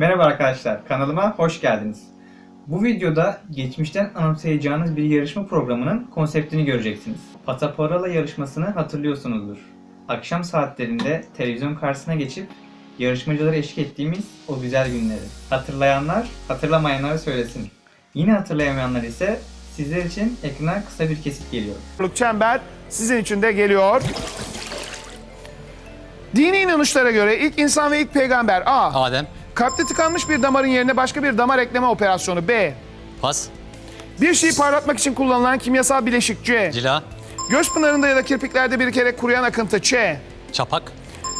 Merhaba arkadaşlar, kanalıma hoş geldiniz. Bu videoda geçmişten anımsayacağınız bir yarışma programının konseptini göreceksiniz. Pataporala yarışmasını hatırlıyorsunuzdur. Akşam saatlerinde televizyon karşısına geçip yarışmacılara eşlik ettiğimiz o güzel günleri. Hatırlayanlar, hatırlamayanlar söylesin. Yine hatırlayamayanlar ise sizler için ekrana kısa bir kesit geliyor. Çember sizin için de geliyor. Dini inanışlara göre ilk insan ve ilk peygamber A. Adem. Kalpte tıkanmış bir damarın yerine başka bir damar ekleme operasyonu B. Pas. Bir şeyi parlatmak için kullanılan kimyasal bileşik C. Cila. Göz pınarında ya da kirpiklerde birikerek kuruyan akıntı Ç. Çapak.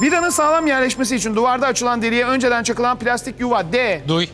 Vidanın sağlam yerleşmesi için duvarda açılan deliğe önceden çakılan plastik yuva D. Duy.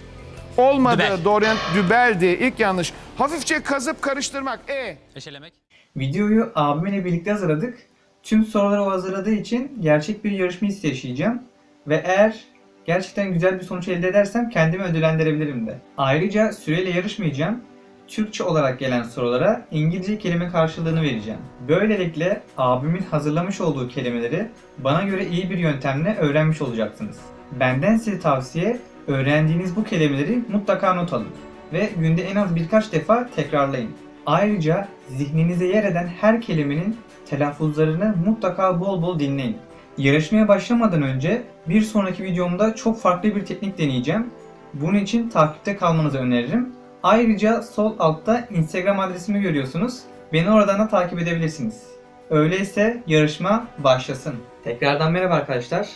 Olmadı. Dübel. Doğru dübeldi. İlk yanlış. Hafifçe kazıp karıştırmak E. Eşelemek. Videoyu abimle birlikte hazırladık. Tüm soruları o hazırladığı için gerçek bir yarışma hissi yaşayacağım. Ve eğer gerçekten güzel bir sonuç elde edersem kendimi ödüllendirebilirim de. Ayrıca süreyle yarışmayacağım. Türkçe olarak gelen sorulara İngilizce kelime karşılığını vereceğim. Böylelikle abimin hazırlamış olduğu kelimeleri bana göre iyi bir yöntemle öğrenmiş olacaksınız. Benden size tavsiye öğrendiğiniz bu kelimeleri mutlaka not alın ve günde en az birkaç defa tekrarlayın. Ayrıca zihninize yer eden her kelimenin telaffuzlarını mutlaka bol bol dinleyin. Yarışmaya başlamadan önce bir sonraki videomda çok farklı bir teknik deneyeceğim. Bunun için takipte kalmanızı öneririm. Ayrıca sol altta Instagram adresimi görüyorsunuz. Beni oradan da takip edebilirsiniz. Öyleyse yarışma başlasın. Tekrardan merhaba arkadaşlar.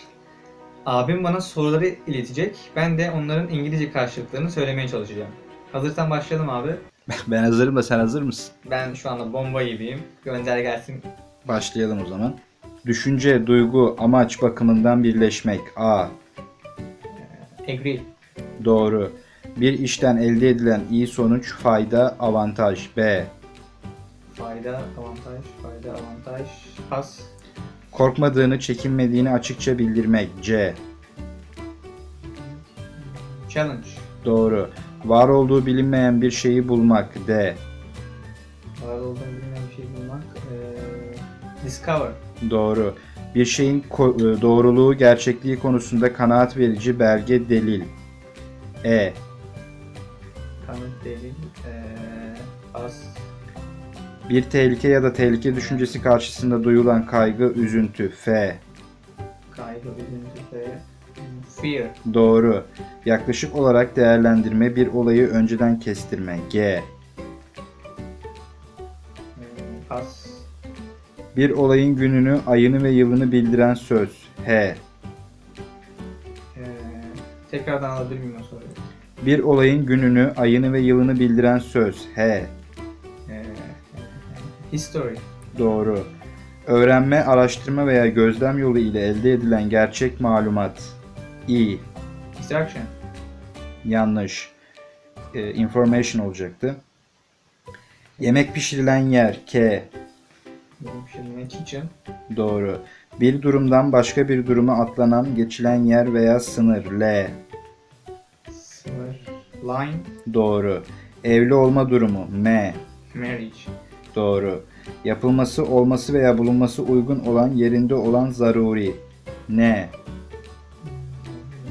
Abim bana soruları iletecek. Ben de onların İngilizce karşılıklarını söylemeye çalışacağım. Hazırsan başlayalım abi. Ben hazırım da sen hazır mısın? Ben şu anda bomba gibiyim. Gönder gelsin. Başlayalım o zaman. Düşünce, duygu, amaç bakımından birleşmek. A. Agree. Doğru. Bir işten elde edilen iyi sonuç, fayda, avantaj. B. Fayda, avantaj, fayda, avantaj. Pas. Korkmadığını, çekinmediğini açıkça bildirmek. C. Challenge. Doğru. Var olduğu bilinmeyen bir şeyi bulmak. D. Var olduğunu bilmeyen bir şey bulmak. Ee, discover. Doğru. Bir şeyin e, doğruluğu, gerçekliği konusunda kanaat verici belge, delil. E. Kanıt delil. Ee, pas. Bir tehlike ya da tehlike düşüncesi karşısında duyulan kaygı, üzüntü. F. Kaygı, üzüntü ve fear. Doğru. Yaklaşık olarak değerlendirme bir olayı önceden kestirme. G. Pas. Bir olayın gününü, ayını ve yılını bildiren söz. H. Ee, tekrardan alabilir miyim o soruyu? Bir olayın gününü, ayını ve yılını bildiren söz. H. Ee, history. Doğru. Öğrenme, araştırma veya gözlem yolu ile elde edilen gerçek malumat. I. Instruction. Yanlış. Ee, information olacaktı. Yemek pişirilen yer. K. Benim şimdi. Doğru. Bir durumdan başka bir duruma atlanan, geçilen yer veya sınır. L. Sınır. Line. Doğru. Evli olma durumu. M. Marriage. Doğru. Yapılması, olması veya bulunması uygun olan, yerinde olan zaruri. N.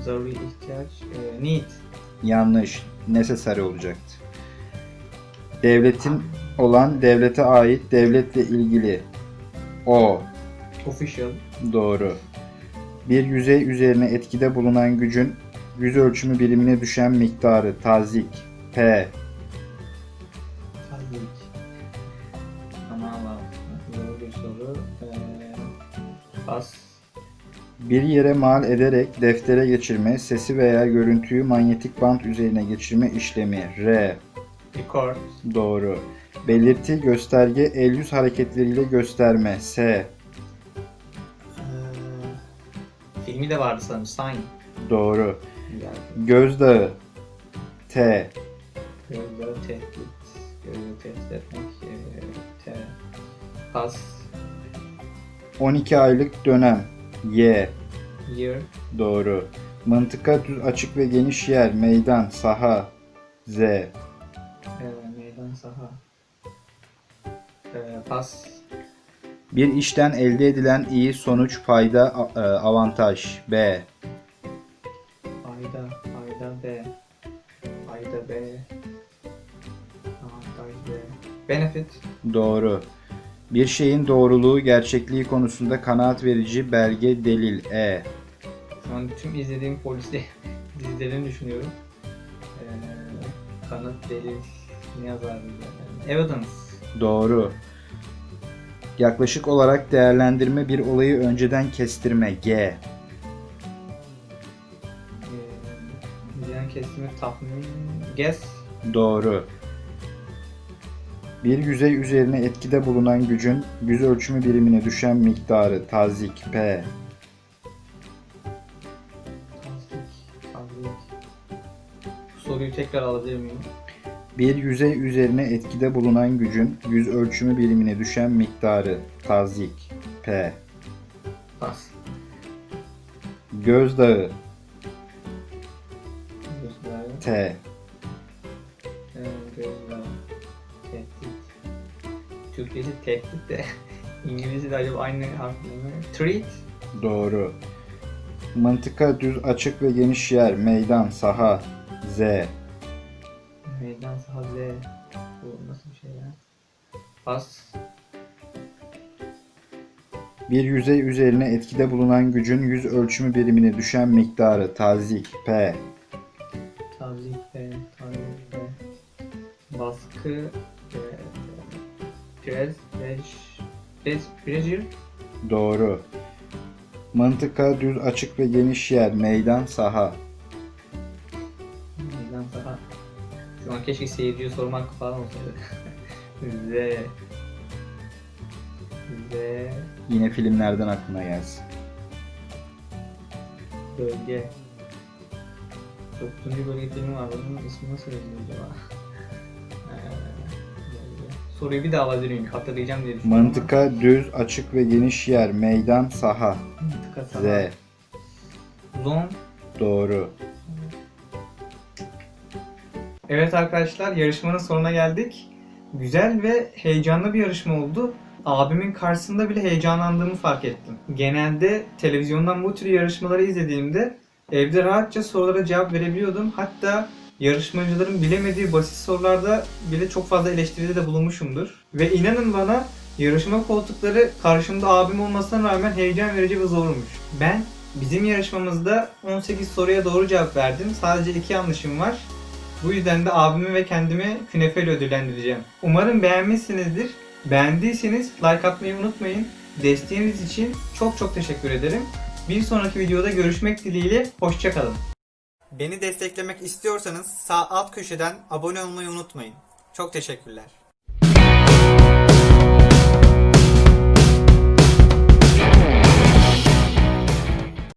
Zaruri ihtiyaç. Ee, need. Yanlış. Necessary olacaktı. Devletin olan, devlete ait, devletle ilgili. O. Official. Doğru. Bir yüzey üzerine etkide bulunan gücün yüz ölçümü birimine düşen miktarı. Tazik. P. Tazik. Aman Allah'ım. Zor bir soru. Ee, pas. Bir yere mal ederek deftere geçirme, sesi veya görüntüyü manyetik bant üzerine geçirme işlemi. R. Record. Doğru. Belirti, gösterge, el yüz hareketleriyle gösterme. S. Ee, filmi de vardı sanırım. Sign. Doğru. Yani Gözdağı. T. gözleri tehdit. Gözleri tehdit etmek. Ee, te. Pas. 12 aylık dönem. Y. Year. Doğru. Mıntıka düz açık ve geniş yer. Meydan, saha. Z. Saha. Ee, pas. Bir işten elde edilen iyi sonuç, fayda, e, avantaj. B. Fayda. Fayda. Ayda B. Ayda B. Avantaj B. Benefit. Doğru. Bir şeyin doğruluğu, gerçekliği konusunda kanaat verici belge, delil. E. Şu an tüm izlediğim polisli dizilerini düşünüyorum. Ee, kanıt, delil, ne yazar? Evidence. Doğru. Yaklaşık olarak değerlendirme bir olayı önceden kestirme. G. Ee, izleyen kesimi tahmin. Guess. Doğru. Bir yüzey üzerine etkide bulunan gücün yüz ölçümü birimine düşen miktarı tazik P. Bu soruyu tekrar alabilir miyim? Bir yüzey üzerine etkide bulunan gücün yüz ölçümü birimine düşen miktarı tazik P. Pas. Gözdağı. T. Ee, gözler. Tehdit. Türkçesi tehdit de. İngilizce de acaba aynı harfle mi? Treat. Doğru. Mıntıka düz açık ve geniş yer, meydan, saha, Z. Meydan saha Z. Bu nasıl bir şey ya? Pas. Bir yüzey üzerine etkide bulunan gücün yüz ölçümü birimine düşen miktarı tazik P. Tazik ve tazik ve baskı ve pres, pres, pres, pressure. Doğru. Mıntıka düz açık ve geniş yer, meydan, saha. Keşke seyirciye sormak falan olsaydı. Z. Z. Yine filmlerden aklına gelsin. Bölge. 9. bölge filmi var. Bunun ismi nasıl yazılıyor acaba? Ee. Soruyu bir daha alabilir miyim? Hatırlayacağım diye düşünüyorum. Mıntıka düz açık ve geniş yer, meydan, saha. ama. Mıntıka Z. saha. Zon. Doğru. Evet arkadaşlar yarışmanın sonuna geldik. Güzel ve heyecanlı bir yarışma oldu. Abimin karşısında bile heyecanlandığımı fark ettim. Genelde televizyondan bu tür yarışmaları izlediğimde evde rahatça sorulara cevap verebiliyordum. Hatta yarışmacıların bilemediği basit sorularda bile çok fazla eleştiride de bulunmuşumdur. Ve inanın bana yarışma koltukları karşımda abim olmasına rağmen heyecan verici ve zormuş. Ben bizim yarışmamızda 18 soruya doğru cevap verdim. Sadece 2 yanlışım var. Bu yüzden de abimi ve kendimi künefeyle ödüllendireceğim. Umarım beğenmişsinizdir. Beğendiyseniz like atmayı unutmayın. Desteğiniz için çok çok teşekkür ederim. Bir sonraki videoda görüşmek dileğiyle. Hoşçakalın. Beni desteklemek istiyorsanız sağ alt köşeden abone olmayı unutmayın. Çok teşekkürler.